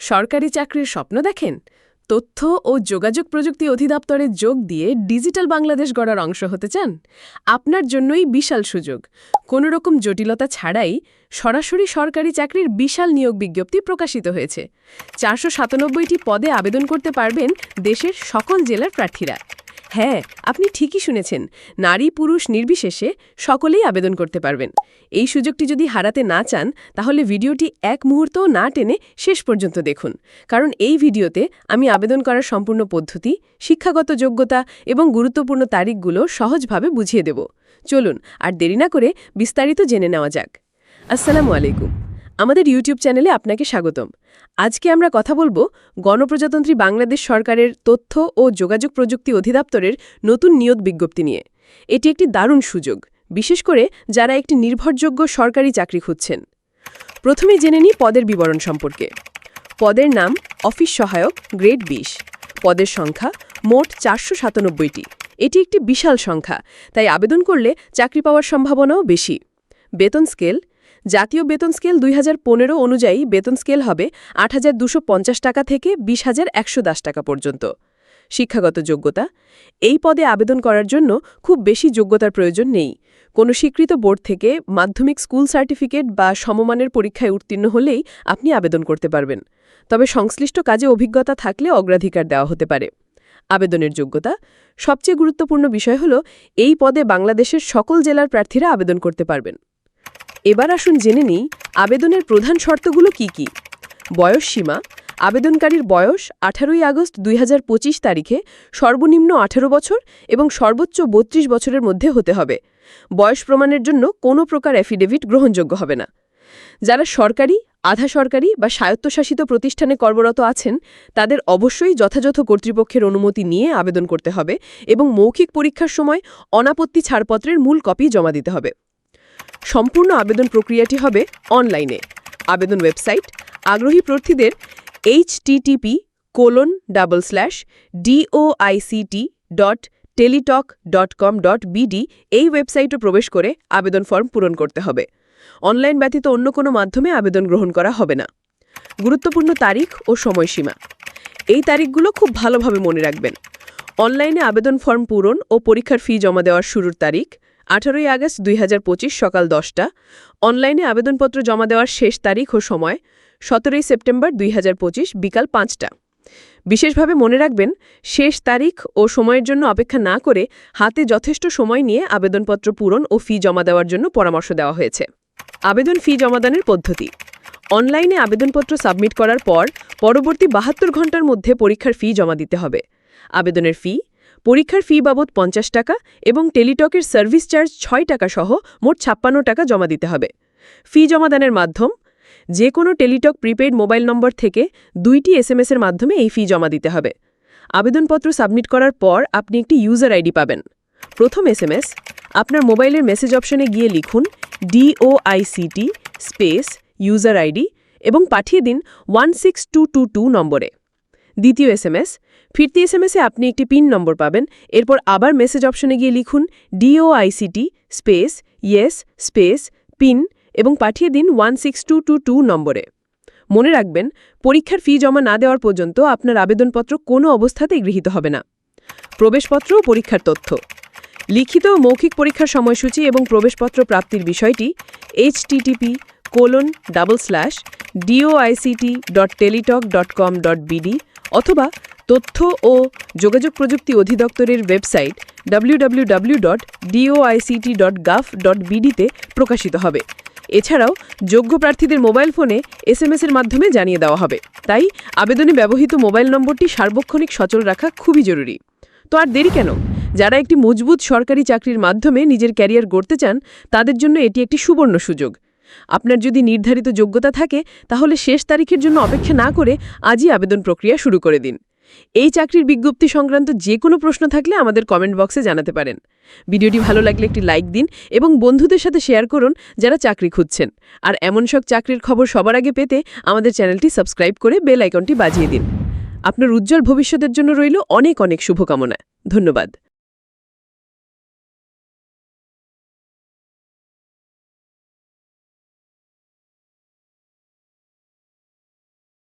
সরকারি চাকরির স্বপ্ন দেখেন? তথ্য ও যোগাযোগ প্রযুক্তি অধিদপ্তরে যোগ দিয়ে ডিজিটাল বাংলাদেশ গড়ার অংশ হতে চান? আপনার জন্যই বিশাল সুযোগ। কোনো রকম জটিলতা ছাড়াই সরাসরি সরকারি চাকরির বিশাল নিয়োগ বিজ্ঞপ্তি প্রকাশিত হয়েছে। চারশো সাতানব্বইটি পদে আবেদন করতে পারবেন দেশের সকল জেলার প্রার্থীরা। হ্যাঁ আপনি ঠিকই শুনেছেন। নারী পুরুষ নির্বিশেষে সকলেই আবেদন করতে পারবেন। এই সুযোগটি যদি হারাতে না চান, তাহলে ভিডিওটি এক মুহূর্তও না টেনে শেষ পর্যন্ত দেখুন। কারণ এই ভিডিওতে আমি আবেদন করার সম্পূর্ণ পদ্ধতি, শিক্ষাগত যোগ্যতা এবং গুরুত্বপূর্ণ তারিখগুলো সহজভাবে বুঝিয়ে দেব। চলুন, আর দেরি না করে বিস্তারিত জেনে নেওয়া যাক। আসসালামু আলাইকুম। আমাদের ইউটিউব চ্যানেলে আপনাকে স্বাগতম। আজকে আমরা কথা বলব গণপ্রজাতন্ত্রী বাংলাদেশ সরকারের তথ্য ও যোগাযোগ প্রযুক্তি অধিদপ্তরের নতুন নিয়োগ বিজ্ঞপ্তি নিয়ে। এটি একটি দারুণ সুযোগ, বিশেষ করে যারা একটি নির্ভরযোগ্য সরকারি চাকরি খুঁজছেন। প্রথমে জেনে নিই পদের বিবরণ সম্পর্কে। পদের নাম অফিস সহায়ক গ্রেড বিশ। পদের সংখ্যা মোট চারশো সাতানব্বইটি। এটি একটি বিশাল সংখ্যা, তাই আবেদন করলে চাকরি পাওয়ার সম্ভাবনাও বেশি। বেতন স্কেল জাতীয় বেতন স্কেল দুই হাজার পনেরো অনুযায়ী বেতন স্কেল হবে আট টাকা থেকে বিশ টাকা পর্যন্ত। শিক্ষাগত যোগ্যতা, এই পদে আবেদন করার জন্য খুব বেশি যোগ্যতার প্রয়োজন নেই। কোনো স্বীকৃত বোর্ড থেকে মাধ্যমিক স্কুল সার্টিফিকেট বা সমমানের পরীক্ষায় উত্তীর্ণ হলেই আপনি আবেদন করতে পারবেন। তবে সংশ্লিষ্ট কাজে অভিজ্ঞতা থাকলে অগ্রাধিকার দেওয়া হতে পারে। আবেদনের যোগ্যতা, সবচেয়ে গুরুত্বপূর্ণ বিষয় হল এই পদে বাংলাদেশের সকল জেলার প্রার্থীরা আবেদন করতে পারবেন। এবার আসুন জেনে নিই আবেদনের প্রধান শর্তগুলো কি কি? বয়স সীমা, আবেদনকারীর বয়স আঠারোই আগস্ট দুই হাজার পঁচিশ তারিখে, সর্বনিম্ন আঠারো বছর এবং সর্বোচ্চ ৩২ বছরের মধ্যে হতে হবে। বয়স প্রমাণের জন্য কোনো প্রকার অ্যাফিডেভিট গ্রহণযোগ্য হবে না। যারা সরকারি, আধা সরকারি বা স্বায়ত্তশাসিত প্রতিষ্ঠানে কর্মরত আছেন, তাদের অবশ্যই যথাযথ কর্তৃপক্ষের অনুমতি নিয়ে আবেদন করতে হবে এবং মৌখিক পরীক্ষার সময় অনাপত্তি ছাড়পত্রের মূল কপি জমা দিতে হবে। সম্পূর্ণ আবেদন প্রক্রিয়াটি হবে অনলাইনে। আবেদন ওয়েবসাইট আগ্রহী প্রার্থীদের HTTP colon double slash DOICT dot Teletalk dot com dot BD এই ওয়েবসাইটে প্রবেশ করে আবেদন ফর্ম পূরণ করতে হবে। অনলাইন ব্যতীত অন্য কোনো মাধ্যমে আবেদন গ্রহণ করা হবে না। গুরুত্বপূর্ণ তারিখ ও সময়সীমা। এই তারিখগুলো খুব ভালোভাবে মনে রাখবেন। অনলাইনে আবেদন ফর্ম পূরণ ও পরীক্ষার ফি জমা দেওয়ার শুরুর তারিখ আঠারোই আগস্ট দুই হাজার পঁচিশ সকাল দশটা। অনলাইনে আবেদনপত্র জমা দেওয়ার শেষ তারিখ ও সময় সতেরোই সেপ্টেম্বর দুই হাজার পঁচিশ বিকাল পাঁচটা। বিশেষভাবে মনে রাখবেন, শেষ তারিখ ও সময়ের জন্য অপেক্ষা না করে হাতে যথেষ্ট সময় নিয়ে আবেদনপত্র পূরণ ও ফি জমা দেওয়ার জন্য পরামর্শ দেওয়া হয়েছে। আবেদন ফি জমাদানের পদ্ধতি। অনলাইনে আবেদনপত্র সাবমিট করার পর পরবর্তী বাহাত্তর ঘণ্টার মধ্যে পরীক্ষার ফি জমা দিতে হবে। আবেদনের ফি পরীক্ষার ফি বাবদ পঞ্চাশ টাকা এবং টেলিটকের সার্ভিস চার্জ ছয় টাকা সহ মোট ছাপ্পান্ন টাকা জমা দিতে হবে। ফি জমাদানের মাধ্যম যে কোনো টেলিটক প্রিপেইড মোবাইল নম্বর থেকে দুইটি এসএমএসের মাধ্যমে এই ফি জমা দিতে হবে। আবেদনপত্র সাবমিট করার পর আপনি একটি ইউজার আইডি পাবেন। প্রথম এসএমএস, আপনার মোবাইলের মেসেজ অপশনে গিয়ে লিখুন ডিওআইসিটি স্পেস ইউজার আইডি এবং পাঠিয়ে দিন ওয়ান নম্বরে। দ্বিতীয় এসএমএস ফিরতি এসএমএসে আপনি একটি পিন নম্বর পাবেন। এরপর আবার মেসেজ অপশনে গিয়ে লিখুন DOICT space yes space PIN এবং পাঠিয়ে দিন ওয়ান নম্বরে। মনে রাখবেন, পরীক্ষার ফি জমা না দেওয়ার পর্যন্ত আপনার আবেদনপত্র কোনো অবস্থাতেই গৃহীত হবে না। প্রবেশপত্র ও পরীক্ষার তথ্য। লিখিত মৌখিক পরীক্ষার সময়সূচি এবং প্রবেশপত্র প্রাপ্তির বিষয়টি HTTP colon double slash DOICT dot Teletalk dot com dot BD অথবা তথ্য ও যোগাযোগ প্রযুক্তি অধিদপ্তরের website www.doict.gov.bd dot DOICT dot gov dot বিডিতে প্রকাশিত হবে। এছাড়াও যোগ্য প্রার্থীদের মোবাইল ফোনে এসএমএস এর মাধ্যমে জানিয়ে দেওয়া হবে। তাই আবেদনে ব্যবহৃত মোবাইল নম্বরটি সার্বক্ষণিক সচল রাখা খুবই জরুরি। তো আর দেরি কেন? যারা একটি মজবুত সরকারি চাকরির মাধ্যমে নিজের ক্যারিয়ার গড়তে চান, তাদের জন্য এটি একটি সুবর্ণ সুযোগ। আপনার যদি নির্ধারিত যোগ্যতা থাকে, তাহলে শেষ তারিখের জন্য অপেক্ষা না করে আজই আবেদন প্রক্রিয়া শুরু করে দিন। এই চাকরির বিজ্ঞপ্তি সংক্রান্ত যে কোনো প্রশ্ন থাকলে আমাদের কমেন্ট বক্সে জানাতে পারেন। ভিডিওটি ভালো লাগলে একটি লাইক দিন এবং বন্ধুদের সাথে শেয়ার করুন যারা চাকরি খুঁজছেন। আর এমন সব চাকরির খবর সবার আগে পেতে আমাদের চ্যানেলটি সাবস্ক্রাইব করে বেল আইকনটি বাজিয়ে দিন। আপনার উজ্জ্বল ভবিষ্যতের জন্য রইল অনেক অনেক শুভকামনা। ধন্যবাদ।